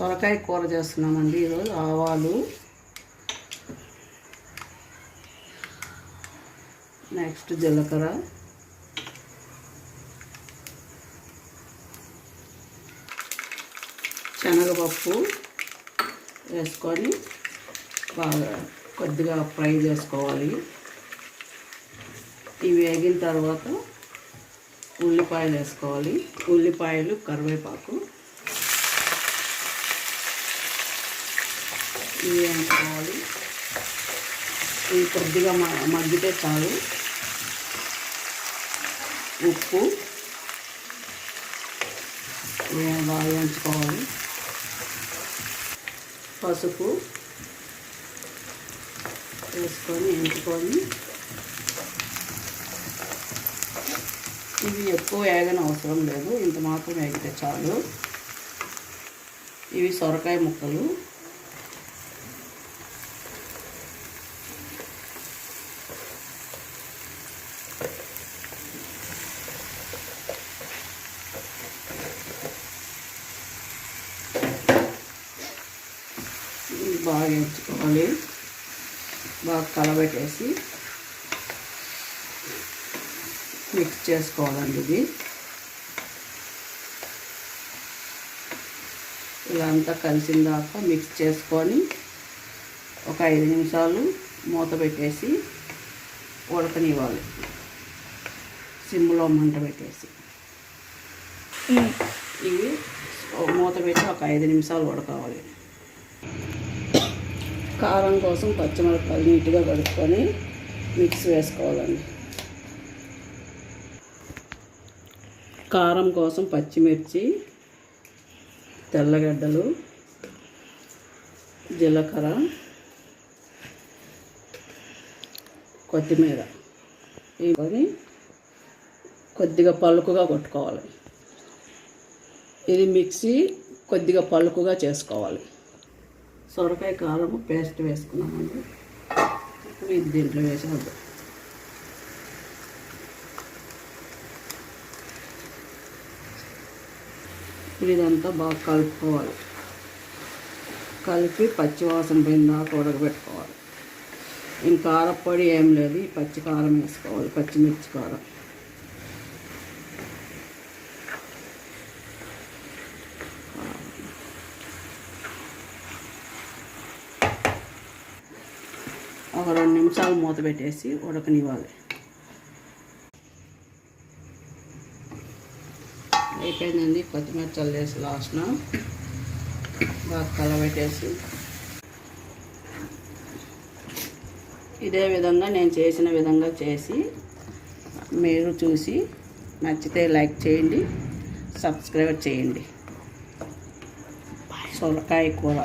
సొరకాయ కూర చేస్తున్నామండి ఈరోజు ఆవాలు. నెక్స్ట్ జీలకర్ర. శనగపప్పు వేసుకొని బాగా కొద్దిగా ఫ్రై చేసుకోవాలి. ఇవి వేగిన తర్వాత ఉల్లిపాయలు వేసుకోవాలి. ఉల్లిపాయలు కరివేపాకు. ఇవి వేసుకోవాలి ఇవి కొద్దిగా మ- మగ్గితే చాలు. ఉప్పు. బాగా వేయించుకోవాలి. పసుపు. వేసుకొని ఎంచుకొని ఇవి ఎక్కువ వేగని అవసరం లేదు. ఇంత మాత్రం వేగితే చాలు. ఇవి సొరకాయ ముక్కలు ఇవి బాగా ఎంచుకోవాలి. బాగా కలబెట్టేసి మిక్స్ చేసుకోవాలండి ఇది. ఇలా అంతా కలిసిన దాకా మిక్స్ చేసుకొని ఒక ఐదు నిమిషాలు మూత పెట్టేసి ఉడకనివ్వాలి. సిమ్లో మంట పెట్టేసి. ఇవి మూత పెట్టి ఒక ఐదు నిమిషాలు ఉడకాలి కారం కోసం పచ్చిమిరపకాయలు నీట్గా కడుక్కొని మిక్స్ వేసుకోవాలండి. కారం కోసం పచ్చిమిర్చి తెల్లగడ్డలు జీలకర్ర కొత్తిమీర ఇవన్నీ కొద్దిగా పలుకుగా కొట్టుకోవాలి. ఇది మిక్సీ కొద్దిగా పలుకుగా చేసుకోవాలి. సొరకాయ కారం పేస్ట్ వేసుకున్నామండి. ఇప్పుడు ఇది దీంట్లో వేసేద్దాం. ఇప్పుడు ఇదంతా బాగా కలుపుకోవాలి. కలిపి పచ్చివాసన వాసన దాకా ఉడకబెట్టుకోవాలి. ఇంకా కారపొడి ఏం లేదు. ఈ పచ్చి కారం వేసుకోవాలి. పచ్చిమిర్చి కారం. ఒక రెండు నిమిషాలు మూత పెట్టేసి ఉడకనివ్వాలి. అయిపోయిందండి కొత్తిమీర చల్లేసి లాస్ట్న బాగా కలబెట్టేసి. ఇదే విధంగా నేను చేసిన విధంగా చేసి మీరు చూసి నచ్చితే లైక్ చేయండి సబ్స్క్రైబ్ చేయండి. సొరకాయ కూర.